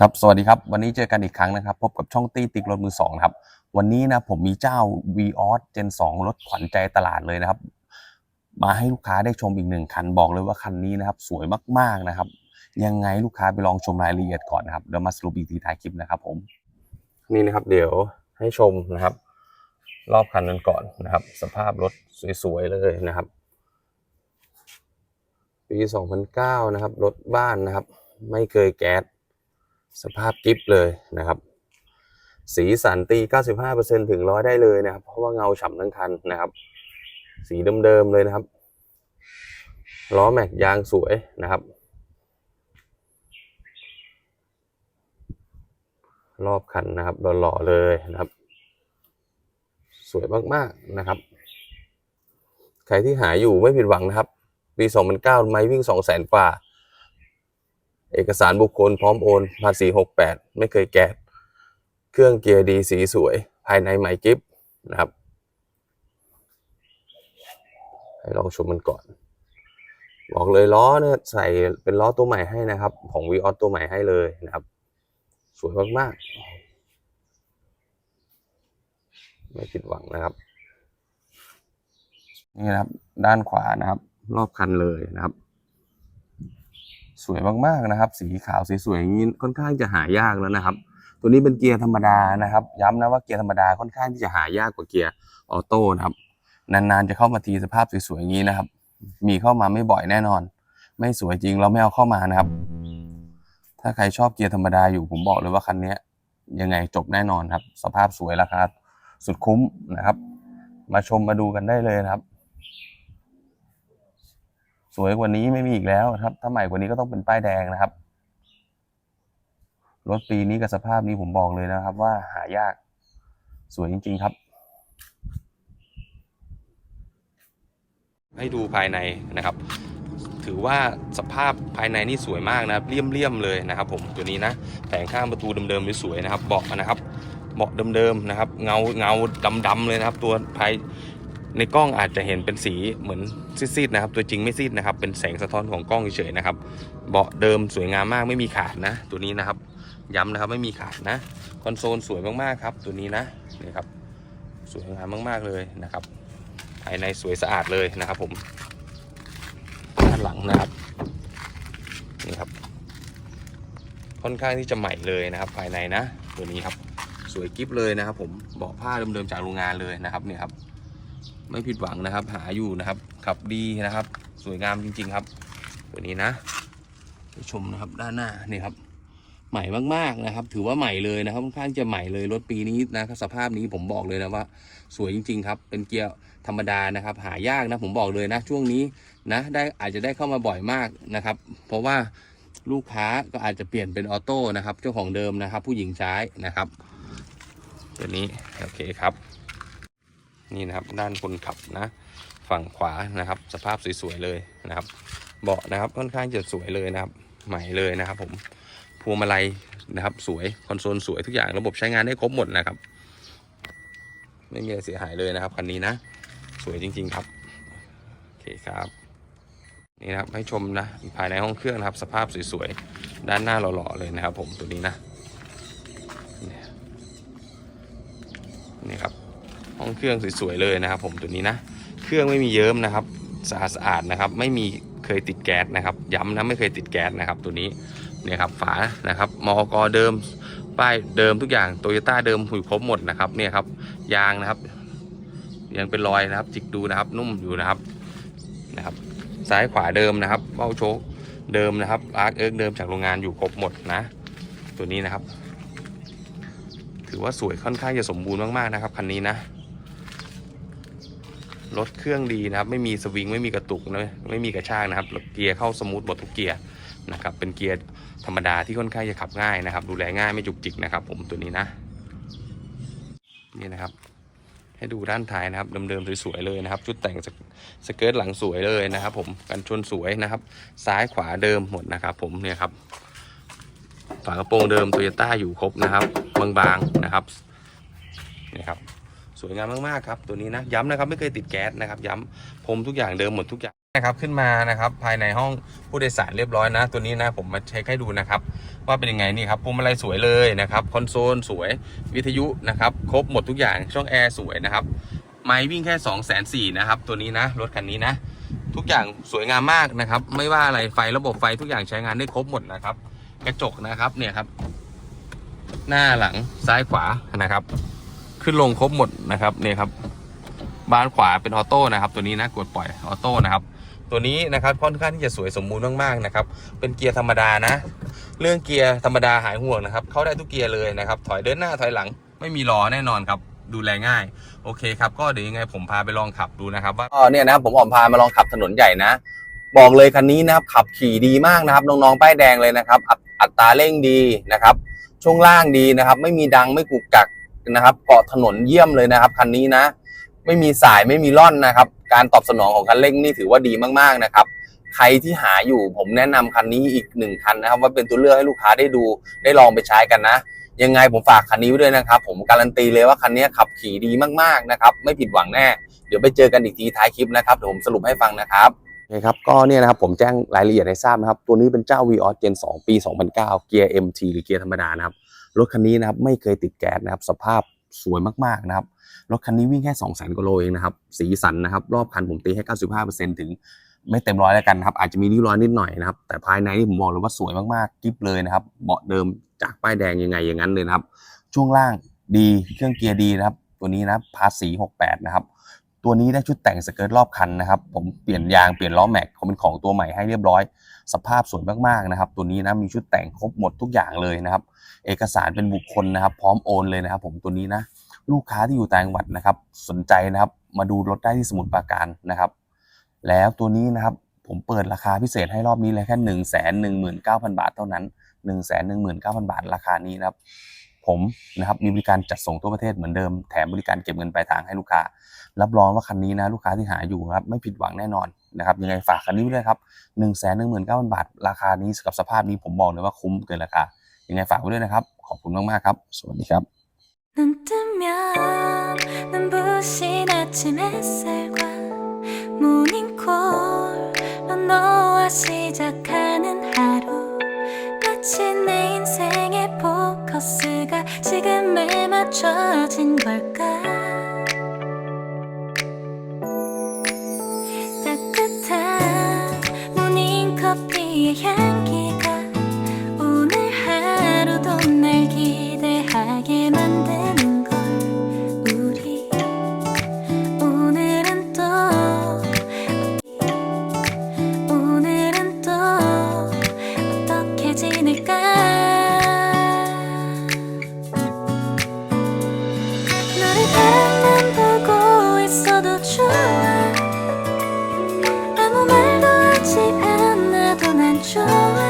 ครับ สวัสดีครับ วันนี้เจอกันอีกครั้งนะครับ พบกับช่องตี้ติ๊กรถมือสองครับ วันนี้นะผมมีเจ้า v ีออสเจน2รถขวัญใจตลาดเลยนะครับ มาให้ลูกค้าได้ชมอีกหนึ่งคันบอกเลยว่าคันนี้นะครับ สวยมากๆนะครับ ยังไงลูกค้าไปลองชมรายละเอียดก่อนนะครับเดี๋ยวมาสรุปอีกทีท้ายคลิปนะครับ ผม นี่นะครับ เดี๋ยวให้ชมนะครับ รอบคันนั้นก่อนนะครับ สภาพรถสวยๆเลยนะครับ ปี 2009 นะครับรถบ้านนะครับ ไม่เคยแก๊ส สภาพกิฟเลยนะครับ สีสันตี 95%ถึงร้อยได้เลยนะครับ เพราะว่าเงาฉ่ำทั้งคันนะครับ สีเดิมๆเลยนะครับ ล้อแม็กยางสวยนะครับ รอบคันนะครับหล่อๆเลยนะครับ สวยมากๆนะครับ ใครที่หาอยู่ไม่ผิดหวังนะครับ ปี 2009 ไม่วิ่ง 200,000กว่า เอกสารบุคคลพร้อมโอนภาษี68 ไม่เคยแก้เครื่องเกียร์ดีสีสวย ภายในใหม่กิฟนะครับ ให้ลองชมมันก่อน บอกเลยล้อเนี่ยใส่เป็นล้อตัวใหม่ให้นะครับ ของ v ีออตัวใหม่ให้เลยนะครับ สวยมากๆ ไม่ผิดหวังนะครับ นี่นะครับ ด้านขวานะครับ รอบคันเลยนะครับ สวยมากๆนะครับ สีขาวสีสวยอย่างนี้ค่อนข้างจะหายากแล้วนะครับ ตัวนี้เป็นเกียร์ธรรมดานะครับ ย้ำนะว่าเกียร์ธรรมดาค่อนข้างที่จะหายากกว่าเกียร์ออโต้นะครับ นานๆจะเข้ามาทีสภาพสวยๆอย่างนี้นะครับ มีเข้ามาไม่บ่อยแน่นอน ไม่สวยจริงเราไม่เอาเข้ามานะครับ ถ้าใครชอบเกียร์ธรรมดาอยู่ผมบอกเลยว่าคันนี้ยังไงจบแน่นอนครับ สภาพสวยราคาสุดคุ้มนะครับ มาชมมาดูกันได้เลยนะครับ สวยกว่านี้ไม่มีอีกแล้วครับ ถ้าใหม่กว่านี้ก็ต้องเป็นป้ายแดงนะครับ รถปีนี้กับสภาพนี้ผมบอกเลยนะครับ ว่าหายาก สวยจริง ๆ ครับ ให้ดูภายในนะครับ ถือว่าสภาพภายในนี่สวยมากนะครับเลี่ยมๆเลยนะครับ ผมตัวนี้นะแผงข้างประตูเดิมๆสวยนะครับเบาะนะครับเบาะเดิมๆนะครับ เงาเงาดำๆเลยนะครับ ตัวภาย ในกล้องอาจจะเห็นเป็นสีเหมือนซีดๆนะครับ ตัวจริงไม่ซีดนะครับ เป็นแสงสะท้อนของกล้องเฉยๆนะครับ เบาะเดิมสวยงามมากไม่มีขาดนะ ตัวนี้นะครับ ย้ำนะครับไม่มีขาดนะ คอนโซลสวยมากๆครับ ตัวนี้นะนี่ครับ สวยงามมากๆเลยนะครับ ภายในสวยสะอาดเลยนะครับผมด้านหลังนะครับนี่ครับ ค่อนข้างที่จะใหม่เลยนะครับ ภายในนะ ตัวนี้ครับ สวยกิฟเลยนะครับ ผมเบาะผ้าเดิมๆจากโรงงานเลยนะครับเนี่ยครับ ไม่ผิดหวังนะครับ หาอยู่นะครับขับดีนะครับ สวยงามจริง ๆ ครับ ตัวนี้นะไปชมนะครับด้านหน้านี่ครับ ใหม่มากๆนะครับ ถือว่าใหม่เลยนะครับค่อนข้างจะใหม่เลยรถปีนี้นะครับสภาพนี้ผมบอกเลยนะว่า สวยจริง ๆ ครับ เป็นเกียร์ธรรมดานะครับ หายากนะผมบอกเลยนะ ช่วงนี้นะได้อาจจะได้เข้ามาบ่อยมากนะครับ เพราะว่าลูกค้าก็อาจจะเปลี่ยนเป็นออโต้นะครับ เจ้าของเดิมนะครับ ผู้หญิงใช้นะครับ ตัวนี้โอเคครับ นี่นะครับด้านคนขับนะ ฝั่งขวานะครับ สภาพสวยๆเลยนะครับ เบาะนะครับค่อนข้างจะสวยเลยนะครับ ใหม่เลยนะครับผมพวงมาลัยนะครับ สวยคอนโซลสวยทุกอย่างระบบใช้งานได้ครบหมดนะครับ ไม่มีอะไรเสียหายเลยนะครับคันนี้นะ สวยจริง ๆครับโอเคครับนี่นะครับให้ชมนะภายในห้องเครื่องนะครับ สภาพสวยๆด้านหน้าหล่อๆเลยนะครับ ผมตัวนี้นะเนี่ยนี่ครับ ห้ องเครื่องสวยๆเลยนะครับ ผมตัวนี้นะ เครื่องไม่มีเยิ้มนะครับสะอาดสะอาดนะครับ ไม่มีเคยติดแก๊สนะครับ ย้ำนะไม่เคยติดแก๊สนะครับ ตัวนี้เนี่ยครับฝานะครับมอกเดิมป้ายเดิมทุกอย่างโตโยต้าเดิมหุยครบหมดนะครับเนี่ยครับยางนะครับ ยังเป็นรอยนะครับ จิกดูนะครับ นุ่มอยู่นะครับนะครับ ซ้ายขวาเดิมนะครับเบ้าโชคเดิมนะครับอาร์คเอิร์กเดิมจากโรงงานอยู่ครบหมดนะ ตัวนี้นะครับ ถือว่าสวยค่อนข้างจะสมบูรณ์มากๆนะครับคันนี้นะ รถเครื่องดีนะครับ ไม่มีสวิงไม่มีกระตุกนะไม่มีกระชากนะครับเกียร์เข้าสมูทหมดทุกเกียร์นะครับเป็นเกียร์ธรรมดาที่ค่อนข้างจะขับง่ายนะครับ ดูแลง่ายไม่จุกจิกนะครับ ผมตัวนี้นะ นี่นะครับ ให้ดูด้านท้ายนะครับเดิมๆสวยๆเลยนะครับ ชุดแต่งสเสเกิร์ตหลังสวยเลยนะครับ ผมกันชนสวยนะครับ ซ้ายขวาเดิมหมดนะครับ ผมเนี่ยครับฝากระโปรงเดิมโตโยต้าอยู่ครบนะครับ บางๆนะครับนี่ครับ วยงามมากๆครับตัวนี้นะย้ำนะครับไม่เคยติดแก๊สนะครับ ย้ำพรมทุกอย่างเดิมหมดทุกอย่างนะครับขึ้นมานะครับภายในห้องผู้โดยสารเรียบร้อยนะ ตัวนี้นะผมมาเช็คให้ดูนะครับ ว่าเป็นยังไงนี่ครับพวงมาลัยสวยเลยนะครับคอนโซลสวยวิทยุนะครับครบหมดทุกอย่างช่องแอร์สวยนะครับไม้วิ่งแค่2องแสนสี่นะครับตัวนี้นะรถคันนี้นะ ทุกอย่างสวยงามมากนะครับ ไม่ว่าอะไรไฟระบบไฟทุกอย่างใช้งานได้ครบหมดนะครับ กระจกนะครับเนี่ยครับ หน้าหลังซ้ายขวานะครับ ขึ้นลงครบหมดนะครับเนี่ยครับบานขวาเป็นออโต้นะครับ ตัวนี้นะกดปล่อยออโต้นะครับ ตัวนี้นะครับค่อนข้างที่จะสวยสมบูรณ์มากๆนะครับ เป็นเกียร์ธรรมดานะ เรื่องเกียร์ธรรมดาหายห่วงนะครับ เข้าได้ทุกเกียร์เลยนะครับ ถอยเดินหน้าถอยหลังไม่มีล้อแน่นอนครับดูแลง่าย โอเคครับ ก็เดี๋ยวยังไงผมพาไปลองขับดูนะครับว่าเนี่ยนะครับผมออกพามาลองขับถนนใหญ่นะ บอกเลยคันนี้นะครับขับขี่ดีมากนะครับน้องๆป้ายแดงเลยนะครับ อัตอัตราเร่งดีนะครับ ช่วงล่างดีนะครับ ไม่มีดังไม่กุกกัก นะครับเกาะถนนเยี่ยมเลยนะครับคันนี้นะ ไม่มีสายไม่มีร่อนนะครับ การตอบสนองของคันเร่งนี่ถือว่าดีมากๆนะครับใครที่หาอยู่ผมแนะนำคันนี้อีกหนึ่งคันนะครับ ว่าเป็นตัวเลือกให้ลูกค้าได้ดูได้ลองไปใช้กันนะ ยังไงผมฝากคันนี้ไว้ด้วยนะครับ ผมการันตีเลยว่าคันนี้ขับขี่ดีมากๆนะครับ ไม่ผิดหวังแน่ เดี๋ยวไปเจอกันอีกทีท้ายคลิปนะครับเดี๋ยวผมสรุปให้ฟังนะครับโอเคครับก็เนี่ยนะครับผมแจ้งรายละเอียดให้ทราบนะครับ ตัวนี้เป็นเจ้า v ีออส Gen 2ปี 2009 เกียร์ MT หรือเกียร์ธรรมดานะครับ รถคันนี้นะครับไม่เคยติดแก๊สนะครับ สภาพสวยมากๆนะครับ รถคันนี้วิ่งแค่2 0 0 0 0 0กิโลเองนะครับ สีสันนะครับ รอบคันผมตีให้ 95%ถึงไม่เต็มร้อยแล้วกันครับ อาจจะมีริ้วรอยนิดหน่อยนะครับ แต่ภายในนี่ผมบอกเลยว่าสวยมากๆกิ๊บเลยนะครับ เบาะเดิมจากป้ายแดงยังไงอย่างนั้นเลยนะครับ ช่วงล่างดีเครื่องเกียร์ดีนะครับ ตัวนี้นะภาษี68 นะครับตัวนี้ได้ชุดแต่งสเกิร์ตรอบคันนะครับ ผมเปลี่ยนยางเปลี่ยนล้อแม็กเขาเป็นของตัวใหม่ให้เรียบร้อย สภาพสวยมากๆนะครับ ตัวนี้นะมีชุดแต่งครบหมดทุกอย่างเลยนะครับ เอกสารเป็นบุคคลนะครับ พร้อมโอนเลยนะครับ ผมตัวนี้นะลูกค้าที่อยู่ต่างจังหวัดนะครับ สนใจนะครับ มาดูรถได้ที่สมุทรปราการนะครับ แล้วตัวนี้นะครับผมเปิดราคาพิเศษให้รอบนี้เลยแค่หนึ่งแสนหนึ่งหมื่นเก้าพันบาทเท่านั้นหนึ่งแสนหนึ่งหมื่นเก้าพันบาทราคานี้นะครับ ผมนะครับมีบริการจัดส่งทั่วประเทศเหมือนเดิมแถมบริการเก็บเงินปลายทางให้ลูกค้า รับรองว่าคันนี้นะลูกค้าที่หาอยู่ครับไม่ผิดหวังแน่นอน นะครับยังไงฝากคันนี้ไว้เลยครับ1นึ่งแสนหนึ่งหมื่นเก้าพันบาท ราคานี้กับสภาพนี้ผมบอกเลยว่าคุ้มเกินราคายังไงฝากไว้ด้วยนะครับ ขอบคุณมากมากครับ สวัสดีครับ내 인생의 포커스가 지금에 맞춰진 걸 까? 眼 show.